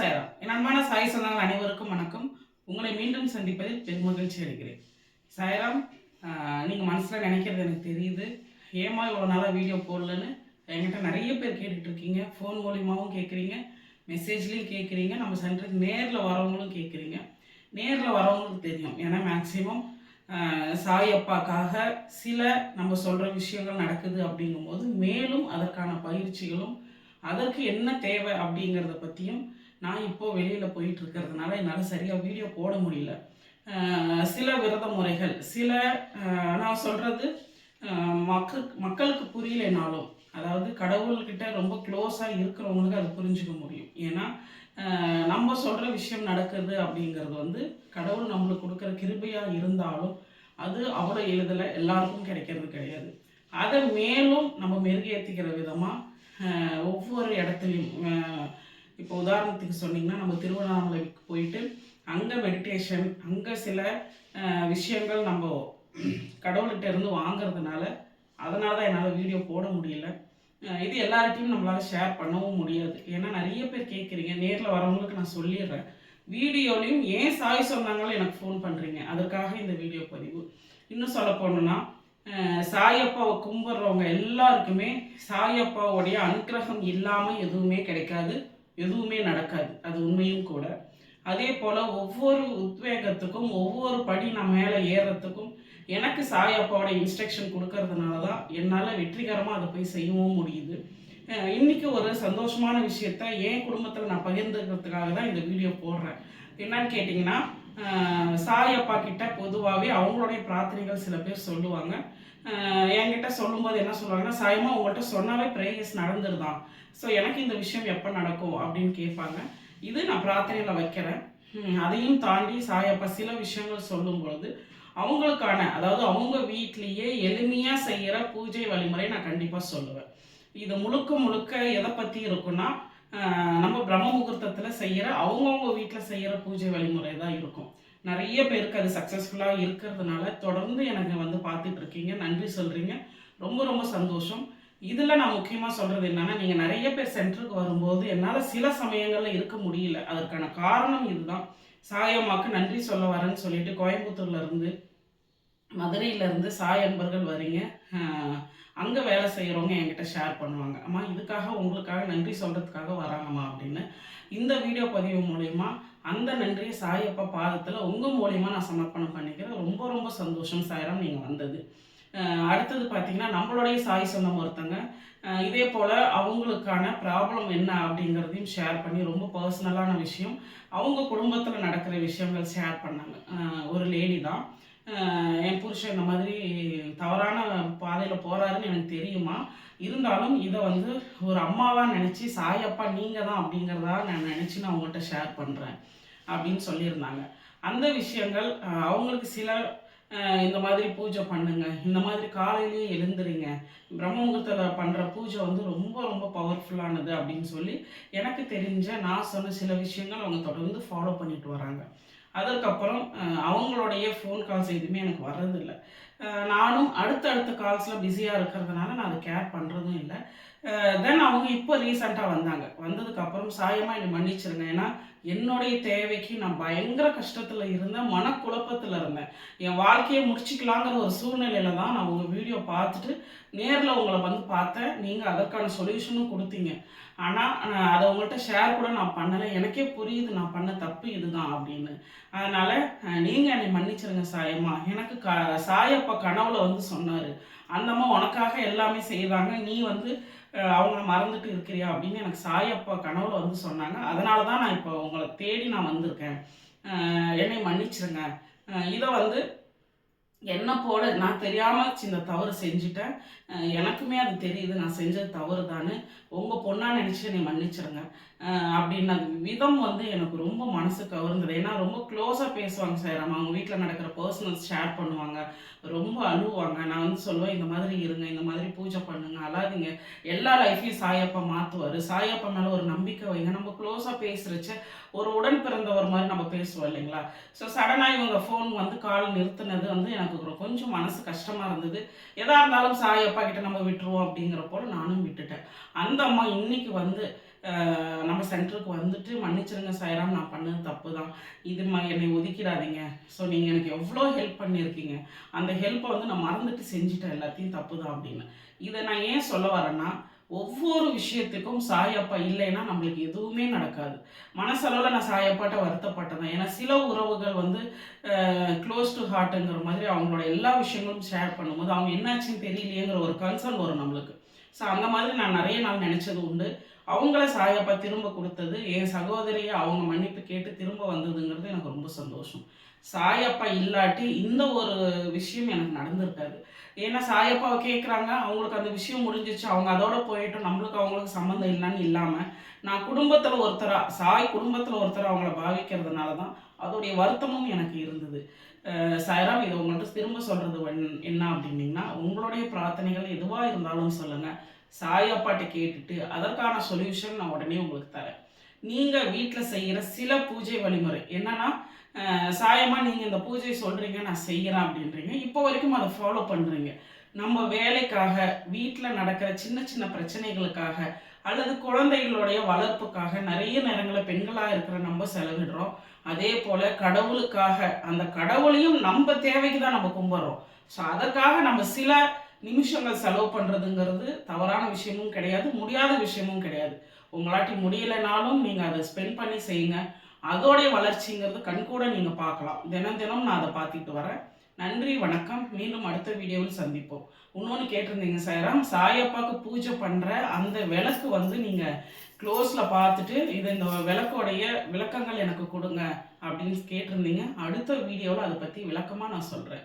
சாயரா என் அன்பான சாய் சொந்தங்கள் அனைவருக்கும் வணக்கம். உங்களை மீண்டும் சந்திப்பதில் பெருமகிழ்ச்சி அடைகிறேன். சாயராம் நீங்கள் மனசில் நினைக்கிறது எனக்கு தெரியுது. ஏமா இவ்வளோ நாளாக வீடியோ போடலன்னு என்கிட்ட நிறைய பேர் கேட்டுட்டு இருக்கீங்க. ஃபோன் மூலியமாகவும் கேட்குறீங்க மெசேஜ்லேயும் கேட்குறீங்க நம்ம சென்டருக்கு நேரில் வரவங்களும் கேட்குறீங்க நேரில் வரவங்களுக்கு தெரியும். ஏன்னா மேக்ஸிமம் சாய் அப்பாக்காக சில நம்ம சொல்கிற விஷயங்கள் நடக்குது அப்படிங்கும்போது மேலும் அதற்கான பயிற்சிகளும் அதற்கு என்ன தேவை அப்படிங்கிறத பற்றியும் நான் இப்போ வெளியில் போயிட்டு இருக்கிறதுனால என்னால் சரியாக வீடியோ போட முடியல. சில விரத முறைகள் சில நான் சொல்கிறது மக்கள் மக்களுக்கு புரியலைனாலும் அதாவது கடவுள்கிட்ட ரொம்ப க்ளோஸாக இருக்கிறவங்களுக்கு அது புரிஞ்சுக்க முடியும். ஏன்னா நம்ம சொல்கிற விஷயம் நடக்குது அப்படிங்கிறது வந்து கடவுள் நம்மளுக்கு கொடுக்குற கிருபையாக இருந்தாலும் அது அவ்வளோ எளிதில் எல்லாருக்கும் கிடைக்கிறது கிடையாது. அதை மேலும் நம்ம மெருகேற்றிக்கிற விதமாக ஒவ்வொரு இடத்துலையும் இப்போ உதாரணத்துக்கு சொன்னீங்கன்னா நம்ம திருவண்ணாமலைக்கு போயிட்டு அங்கே மெடிடேஷன் அங்கே சில விஷயங்கள் நம்ம கடவுள்கிட்ட இருந்து வாங்குறதுனால அதனால தான் என்னால் வீடியோ போட முடியல. இது எல்லார்ட்டையும் நம்மளால் ஷேர் பண்ணவும் முடியாது. ஏன்னா நிறைய பேர் கேட்குறீங்க நேரில் வரவங்களுக்கு நான் சொல்லிடுறேன். வீடியோலையும் ஏன் சாய் சொன்னாங்களோ எனக்கு ஃபோன் பண்ணுறீங்க அதற்காக இந்த வீடியோ பதிவு. இன்னும் சொல்ல போனோம்னா சாயப்பாவை கும்பிட்றவங்க எல்லாருக்குமே சாயப்பாவுடைய அனுக்கிரகம் இல்லாமல் எதுவுமே கிடைக்காது. எதுவுமே நடக்காது. அது உண்மையும் கூட. அதே போல் ஒவ்வொரு உத்வேகத்துக்கும் ஒவ்வொரு படி நான் மேலே ஏறுறதுக்கும் எனக்கு சாயப்பாவோட இன்ஸ்ட்ரக்ஷன் கொடுக்கறதுனால தான் என்னால் வெற்றிகரமாக அதை போய் செய்யவும் முடியுது. இன்றைக்கி ஒரு சந்தோஷமான விஷயத்த என் குடும்பத்தில் நான் பகிர்ந்துக்கிறதுக்காக தான் இந்த வீடியோ போடுறேன். என்னன்னு கேட்டிங்கன்னா அஹ் சாயப்பா கிட்ட பொதுவாகவே அவங்களுடைய பிரார்த்தனைகள் சில பேர் சொல்லுவாங்க. என்கிட்ட சொல்லும்போது என்ன சொல்லுவாங்கன்னா சாயமா உங்கள்கிட்ட சொன்னாவே ப்ரேயர்ஸ் நடந்துருதான். ஸோ எனக்கு இந்த விஷயம் எப்போ நடக்கும்? அப்படின்னு கேட்பாங்க. இது நான் பிரார்த்தனையில் வைக்கிறேன். அதையும் தாண்டி சாயப்பா சில விஷயங்கள் சொல்லும்பொழுது அவங்களுக்கான அதாவது அவங்க வீட்லேயே எளிமையாக செய்கிற பூஜை வழிமுறை நான் கண்டிப்பாக சொல்லுவேன். இது முழுக்க முழுக்க எதை பற்றி இருக்குன்னா நம்ம பிரம்ம முகூர்த்தத்தில் செய்கிற அவங்கவுங்க வீட்டில் செய்கிற பூஜை வழிமுறை தான் இருக்கும். நிறைய பேருக்கு அது சக்ஸஸ்ஃபுல்லாக இருக்கிறதுனால தொடர்ந்து எனக்கு வந்து பார்த்துட்டு இருக்கீங்க நன்றி சொல்கிறீங்க ரொம்ப ரொம்ப சந்தோஷம். இதில் நான் முக்கியமாக சொல்கிறது என்னன்னா நீங்கள் நிறைய பேர் சென்டருக்கு வரும்போது என்னால் சில சமயங்களில் இருக்க முடியல. அதற்கான காரணம் இதுதான். சாயம்மாக்கு நன்றி சொல்ல வரேன்னு சொல்லிட்டு கோயம்புத்தூர்லேருந்து மதுரையிலேருந்து சாய் அன்பர்கள் வரீங்க. அங்கே வேலை செய்கிறவங்க என்கிட்ட ஷேர் பண்ணுவாங்க. அம்மா இதுக்காக உங்களுக்காக நன்றி சொல்கிறதுக்காக வராங்கம்மா அப்படின்னு. இந்த வீடியோ பதிவு மூலயமா அந்த நன்றியை சாயப்பா பாதத்தில் உங்கள் மூலியமாக நான் சமர்ப்பணம் பண்ணிக்கிறேன். ரொம்ப ரொம்ப சந்தோஷம் சாயிரம் நீங்கள் வந்தது. அடுத்தது பார்த்தீங்கன்னா நம்மளுடைய சாய் சொந்தம் ஒருத்தங்க. இதே போல் அவங்களுக்கான ப்ராப்ளம் என்ன அப்படிங்கிறதையும் ஷேர் பண்ணி ரொம்ப பர்சனலான விஷயம். அவங்க குடும்பத்தில் நடக்கிற விஷயங்கள் ஷேர் பண்ணாங்க. ஒரு லேடி தான். என் புருஷன் இந்த மாதிரி தவறான பாதையில் போகிறாருன்னு எனக்கு தெரியுமா? இருந்தாலும் இதை வந்து ஒரு அம்மாவாக நினச்சி சாயப்பா நீங்கள் தான் அப்படிங்கிறதா நான் நினச்சி நான் உங்கள்கிட்ட ஷேர் பண்ணுறேன் அப்படின்னு சொல்லியிருந்தாங்க. அந்த விஷயங்கள் அவங்களுக்கு சில இந்த மாதிரி பூஜை பண்ணுங்க இந்த மாதிரி காலையிலேயே எழுந்துருங்க பிரம்ம முகூர்த்தத்தில் பண்ணுற பூஜை வந்து ரொம்ப ரொம்ப பவர்ஃபுல்லானது அப்படின்னு சொல்லி எனக்கு தெரிஞ்ச நான் சொன்ன சில விஷயங்கள் அவங்க தொடர்ந்து ஃபாலோ பண்ணிட்டு வராங்க. அதற்கப்புறம் அவங்களுடைய ஃபோன் கால்ஸ் எதுவுமே எனக்கு வர்றதில்லை. நானும் அடுத்தடுத்த கால்ஸில் பிஸியாக இருக்கிறதுனால நான் அதை கேர் பண்ணுறதும் இல்லை. தென் அவங்க இப்போ ரீசெண்டாக வந்தாங்க. வந்ததுக்கப்புறம் சாயமாக என்னை மன்னிச்சிருங்க. ஏன்னா என்னுடைய தேவைக்கு நான் பயங்கர கஷ்டத்தில் இருந்தேன் மனக்குழப்பத்தில் இருந்தேன். என் வாழ்க்கையை முடிச்சுக்கலாங்கிற ஒரு சூழ்நிலையில தான் நான் உங்கள் வீடியோ பார்த்துட்டு நேரில் உங்களை வந்து பார்த்தேன். நீங்கள் அதற்கான சொல்யூஷனும் கொடுத்தீங்க. ஆனால் அதை உங்கள்கிட்ட ஷேர் கூட நான் பண்ணலை. எனக்கே புரியுது நான் பண்ண தப்பு இதுதான் அப்படின்னு. அதனால் நீங்கள் என்னை மன்னிச்சிருங்க சாயம்மா. எனக்கு க சாயப்பா கனவுல வந்து சொன்னார். அந்தம்மா உனக்காக எல்லாமே செய்தாங்க நீ வந்து அவங்கள மறந்துட்டு இருக்கிறியா அப்படின்னு எனக்கு சாயப்பா கனவுல வந்து சொன்னாங்க. அதனால தான் நான் இப்போ உங்களை தேடி நான் வந்திருக்கேன். என்னை மன்னிச்சிருங்க. இதை வந்து என்ன போல நான் தெரியாமல் சின்ன தவறு செஞ்சுட்டேன். எனக்குமே அது தெரியுது நான் செஞ்சது தவறு தானே உங்கள் பொண்ணாக நினச்சி என்னை மன்னிச்சிடுங்க அப்படின்ன விதம் வந்து எனக்கு ரொம்ப மனசு கவர்ந்தது. ஏன்னா ரொம்ப க்ளோஸாக பேசுவாங்க சார். அவங்க வீட்டில் நடக்கிற பர்சனல்ஸ் ஷேர் பண்ணுவாங்க. ரொம்ப அழுவாங்க. நான் வந்து சொல்லுவேன் இந்த மாதிரி இருங்க இந்த மாதிரி பூஜை பண்ணுங்க அழாதீங்க. எல்லா லைஃப்பையும் சாயப்பா மாற்றுவார் சாயப்பா மேலே ஒரு நம்பிக்கை வைங்க. நம்ம க்ளோஸாக பேசுகிறச்ச ஒரு உடன் பிறந்தவர் மாதிரி நம்ம பேசுவோம் இல்லைங்களா? ஸோ சடனாக இவங்க ஃபோன் வந்து கால் நிறுத்தினது வந்து எனக்கு கொஞ்சம் மனசு கஷ்டமாக இருந்தது. எதா இருந்தாலும் சாயப்பா கிட்ட நம்ம விட்டுருவோம் அப்படிங்கிறப்போ நானும் விட்டுட்டேன். அந்த அம்மா இன்னைக்கு வந்து நம்ம சென்டருக்கு வந்துட்டு மன்னிச்சிருங்க சாயராம் நான் பண்ணது தப்பு தான் இது என்னை ஒதுக்கிடாதீங்க. ஸோ நீங்கள் எனக்கு எவ்வளோ ஹெல்ப் பண்ணியிருக்கீங்க? அந்த ஹெல்ப்பை வந்து நான் மறந்துட்டு செஞ்சுட்டேன். எல்லாத்தையும் தப்பு தான் அப்படின்னு. இதை நான் ஏன் சொல்ல வரேன்னா ஒவ்வொரு விஷயத்துக்கும் சாயப்பா இல்லைன்னா நம்மளுக்கு எதுவுமே நடக்காது. மனசளவில் நான் சாயப்பாட்ட வருத்தப்பட்டேன். ஏன்னா சில உறவுகள் வந்து க்ளோஸ் டு ஹார்ட்டுங்கிற மாதிரி அவங்களோட எல்லா விஷயங்களும் ஷேர் பண்ணும்போது அவங்க என்னாச்சுன்னு தெரியலையேங்கிற ஒரு கன்சர்ன் வரும் நம்மளுக்கு. ஸோ அந்த மாதிரி நான் நிறைய நாள் நினச்சது உண்டு. அவங்கள சாயப்பா திரும்ப கொடுத்தது என் சகோதரியை அவங்க மன்னிப்பு கேட்டு திரும்ப வந்ததுங்கிறது எனக்கு ரொம்ப சந்தோஷம். சாயப்பா இல்லாட்டி இந்த ஒரு விஷயம் எனக்கு நடந்திருக்காது. ஏன்னா சாயப்பாவை கேட்குறாங்க அவங்களுக்கு அந்த விஷயம் முடிஞ்சிச்சு அவங்க அதோட போயிட்டோம் நம்மளுக்கு அவங்களுக்கு சம்மந்தம் இல்லைன்னு இல்லாமல் நான் குடும்பத்தில் ஒருத்தராக சாய் குடும்பத்தில் ஒருத்தர் அவங்கள பாவிக்கிறதுனால தான் அதோடைய வருத்தமும் எனக்கு இருந்தது. சாயராம் இதை உங்கள்கிட்ட திரும்ப சொல்கிறது என்ன அப்படின்னீங்கன்னா உங்களுடைய பிரார்த்தனைகள் எதுவாக இருந்தாலும் சொல்லுங்கள் சாயப்பாட்ட கேட்டுட்டு அதற்கான சொல்யூஷன் நான் உடனே உங்களுக்கு தரேன். நீங்கள் வீட்டில் செய்கிற சில பூஜை வழிமுறை. என்னன்னா சாயமாக நீங்கள் இந்த பூஜை சொல்கிறீங்க நான் செய்கிறேன் அப்படின்றீங்க. இப்போ வரைக்கும் அதை ஃபாலோ பண்ணுறீங்க நம்ம வேலைக்காக வீட்டில் நடக்கிற சின்ன சின்ன பிரச்சனைகளுக்காக அல்லது குழந்தைகளுடைய வளர்ப்புக்காக நிறைய நேரங்களில் பெண்களாக இருக்கிற நம்ம செலவிடுறோம். அதே போல் கடவுளுக்காக அந்த கடவுளையும் நம்ம தேவைக்கு தான் நம்ம கும்பிட்றோம். ஸோ அதற்காக நம்ம சில நிமிஷங்கள் செலவு பண்ணுறதுங்கிறது தவறான விஷயமும் கிடையாது முடியாத விஷயமும் கிடையாது. உங்களாட்டி முடியலைனாலும் நீங்கள் அதை ஸ்பெண்ட் பண்ணி செய்யுங்க. அதோடைய வளர்ச்சிங்கிறது கண்கூட நீங்கள் பார்க்கலாம். தினம் தினம் நான் அதை பார்த்துட்டு வரேன். நன்றி வணக்கம். மீண்டும் அடுத்த வீடியோவில் சந்திப்போம். இன்னொன்று கேட்டிருந்தீங்க சாயராம். சாயப்பாவுக்கு பூஜை பண்ணுற அந்த விளக்கு வந்து நீங்கள் க்ளோஸில் பார்த்துட்டு இது இந்த விளக்கோடைய விளக்கங்கள் எனக்கு கொடுங்க அப்படின்னு கேட்டிருந்தீங்க. அடுத்த வீடியோவில் அதை பற்றி விளக்கமாக நான் சொல்கிறேன்